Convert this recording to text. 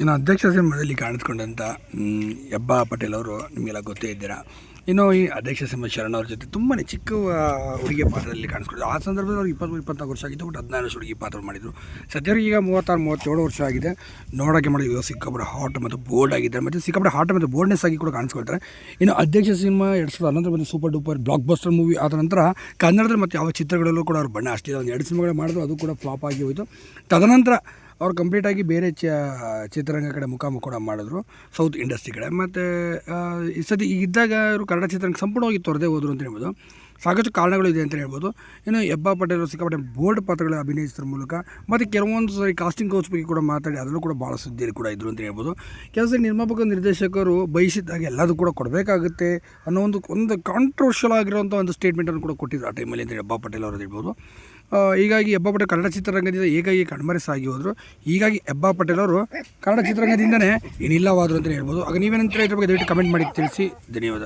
ಇನ್ನು ಅಧ್ಯಕ್ಷ ಸಂಬಂಧದಲ್ಲಿ ಕಾಣಿಸ್ಕೊಂಡಂಥ ಹೆಬ್ಬಾ ಪಟೇಲ್ ಅವರು ನಿಮಗೆಲ್ಲ ಗೊತ್ತೇ ಇದ್ದೀರಾ? ಇನ್ನು ಈ ಅಧ್ಯಕ್ಷ ಸಿಂಹ ಶರಣ ಅವ್ರ ಜೊತೆ ತುಂಬಾ ಚಿಕ್ಕ ಹುಡುಗಿಯ ಪಾತ್ರದಲ್ಲಿ ಕಾಣಿಸ್ಕೊಂಡಿದ್ರು. ಆ ಸಂದರ್ಭದಲ್ಲಿ ಅವ್ರಿಗೆ ಇಪ್ಪತ್ತು ಇಪ್ಪತ್ನಾಲ್ಕು ವರ್ಷ ಆಗಿತ್ತು ಬಟ್ ಹದಿನಾರು ವರ್ಷ ಹುಡುಗಿ ಪಾತ್ರ ಮಾಡಿದ್ರು. ಸದ್ಯ ಈಗ ಮೂವತ್ತಾರು, ಮೂವತ್ತೇಳು ವರ್ಷ ಆಗಿದೆ. ನೋಡೋಕೆ ಮಾಡಿ ಇವಾಗ ಸಿಕ್ಕಾಪಟ್ಟೆ ಹಾಟ್ ಮತ್ತು ಬೋಲ್ಡ್ ಆಗಿದ್ದಾರೆ. ಮತ್ತು ಸಿಕ್ಕಾಪಟ್ಟೆ ಹಾಟ್ ಮತ್ತು ಬೋಲ್ಡ್ನೆಸ್ ಆಗಿ ಕೂಡ ಕಾಣಿಸ್ಕೊಳ್ತಾರೆ. ಇನ್ನು ಅಧ್ಯಕ್ಷ ಸಿನಿಮಾ ಎರಡು ಸಾವಿರದ ಹನ್ನೊಂದರ ಬಂದು super duper blockbuster movie ಆದ ನಂತರ ಕನ್ನಡದಲ್ಲಿ ಮತ್ತು ಯಾವ ಚಿತ್ರಗಳಲ್ಲೂ ಕೂಡ ಅವ್ರು ಬಣ್ಣ ಅಷ್ಟಿದೆ ಒಂದು ಎರಡು ಸಿನಿಮಾಗಳು ಮಾಡಿದ್ರು, ಅದು ಕೂಡ ಫ್ಲಾಪ್ ಆಗಿ ಹೋಯಿತು. ತದನಂತರ ಅವ್ರು ಕಂಪ್ಲೀಟಾಗಿ ಬೇರೆ ಚ, ಚಿತ್ರರಂಗ ಕಡೆ ಮುಖಾಮುಖ ಕೂಡ ಮಾಡಿದ್ರು ಸೌತ್ ಇಂಡಸ್ಟ್ರಿ ಕಡೆ. ಮತ್ತು ಈ ಸತಿ ಈಗಿದ್ದಾಗ ಇವರು ಕನ್ನಡ ಚಿತ್ರರಂಗ ಸಂಪೂರ್ಣವಾಗಿ ತೊರೆದೇ ಹೋದ್ರು ಅಂತ ಹೇಳ್ಬೋದು. ಸಾಕಷ್ಟು ಕಾರಣಗಳು ಇದೆ ಅಂತ ಹೇಳ್ಬೋದು. ಇನ್ನು ಹೆಬ್ಬಾ ಪಟೇಲ್ ಸಿಕ್ಕಾಪಟ್ಟೆ ಬೋರ್ಡ್ ಪಾತ್ರಗಳ ಅಭಿನಯಿಸಿದ್ರ ಮೂಲಕ, ಮತ್ತು ಕೆಲವೊಂದು ಸಾರಿ ಕಾಸ್ಟಿಂಗ್ ಕೌಚ್ ಬಗ್ಗೆ ಕೂಡ ಮಾತಾಡಿ ಅದರಲ್ಲೂ ಕೂಡ ಭಾಳ ಸುದ್ದಿಯಲ್ಲಿ ಕೂಡ ಇದ್ರು ಅಂತ ಹೇಳ್ಬೋದು. ಕೆಲಸ ನಿರ್ಮಾಪಕ ನಿರ್ದೇಶಕರು ಬಯಸಿದ್ದಾಗ ಎಲ್ಲದೂ ಕೂಡ ಕೊಡಬೇಕಾಗುತ್ತೆ ಅನ್ನೋ ಒಂದು ಒಂದು ಕಾಂಟ್ರವರ್ಷಿಯಲ್ ಆಗಿರೋಂಥ ಒಂದು ಸ್ಟೇಟ್ಮೆಂಟನ್ನು ಕೂಡ ಕೊಟ್ಟಿದ್ರು ಆ ಟೈಮಲ್ಲಿ ಅಂತ ಹೆಬ್ಬಾ ಪಟೇಲ್ ಅವರು ಹೇಳ್ಬೋದು. ಹೀಗಾಗಿ ಹೆಬ್ಬಾ ಪಟೇಲ್ ಕನ್ನಡ ಚಿತ್ರರಂಗದಿಂದ ಏಕಾಗಿ ಕಣ್ಮರೆ ಸಾಗಿ ಹೋದರು. ಹೀಗಾಗಿ ಹೆಬ್ಬಾ ಪಟೇಲ್ ಅವರು ಕನ್ನಡ ಚಿತ್ರರಂಗದಿಂದನೇ ಏನಿಲ್ಲವಾದರು ಅಂತ ಹೇಳ್ಬೋದು. ಆಗ ನೀವೇನಂತ ಇದ್ರ ಬಗ್ಗೆ ದಯವಿಟ್ಟು ಕಮೆಂಟ್ ಮಾಡಿ ತಿಳಿಸಿ. ಧನ್ಯವಾದ.